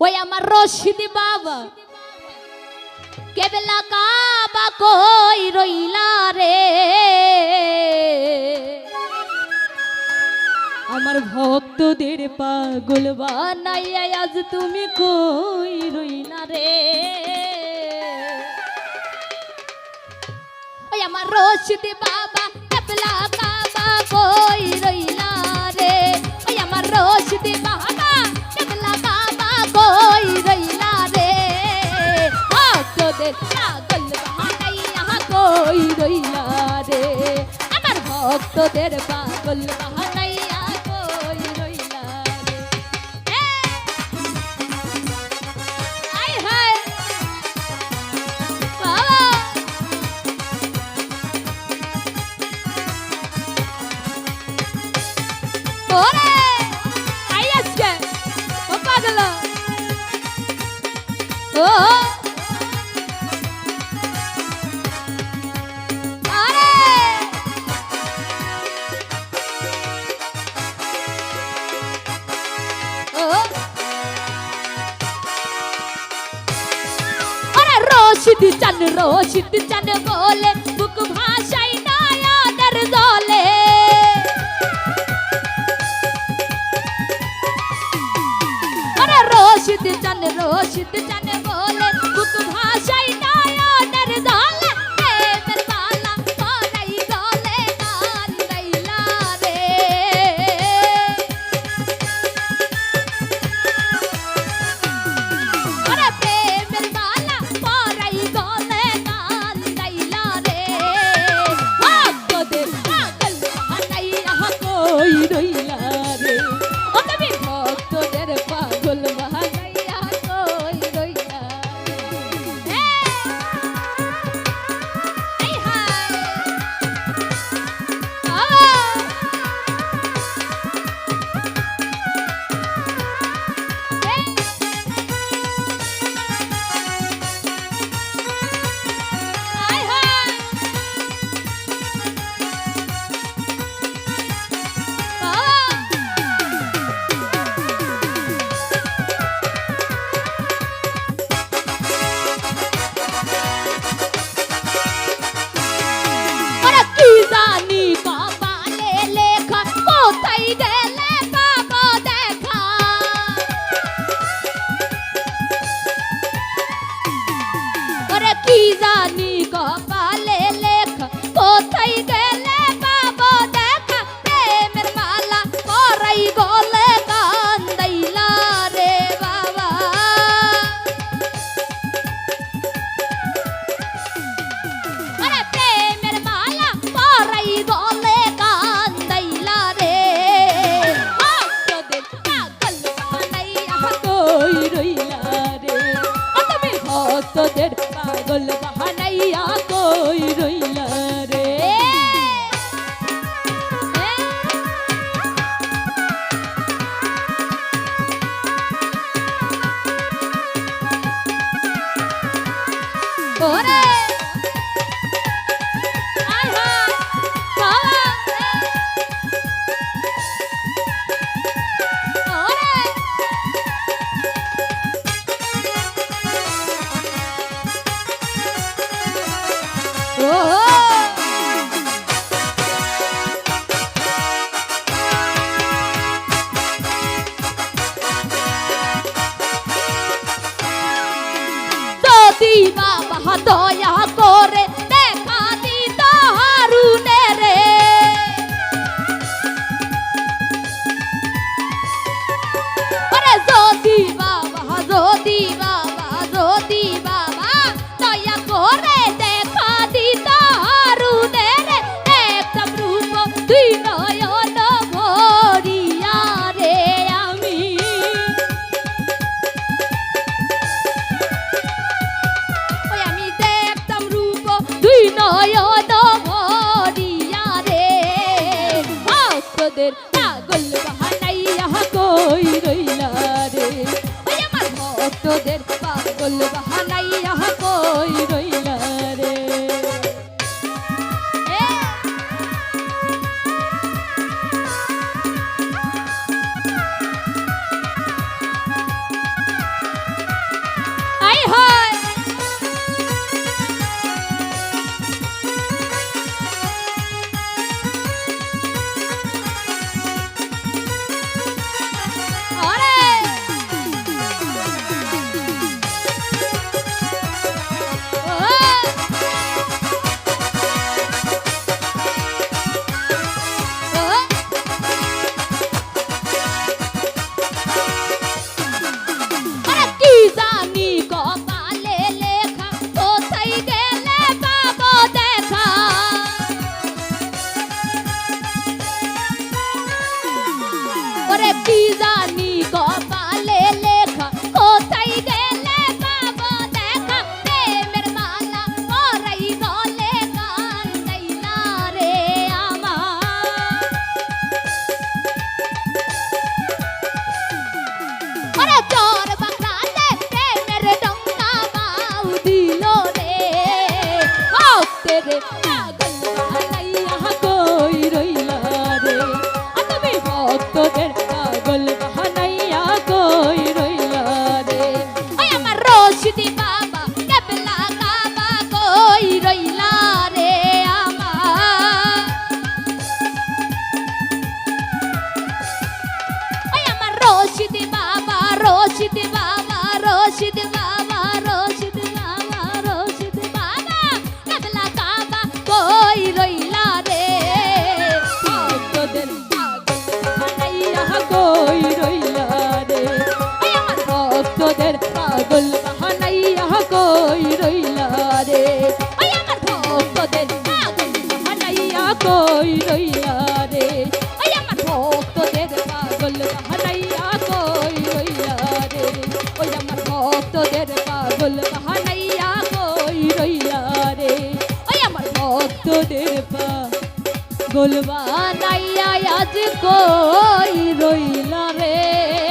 ওই আমার রশিদি বাবা কেবেলা কাবা কই রইলা রে আমার ভক্তদের পাগল বানাইয়া আজ তুমি কই রইলা রে ওই আমার রশিদি বাবা কেবেলা কাবা কই রইলা তোদের পাগল বাহানাইয়া কই রইলা রে। আই হায়! বাবা! ওরে! আই আজকে, ও পাগল। ও রশিদ চান রশিদ চান ঢোল বাহানাইয়া দয়া করে যাই কই? জানি গো। রইয়া রে। আই আমার ভক্তদের পাগল, বাহানাইয়া কই রইয়া রে। ওই আমার ভক্তদের পাগল, বাহানাইয়া কই রইয়া রে। ওই আমার ভক্তদের পাগল, বাহানাইয়া আজ কই রইলা রে।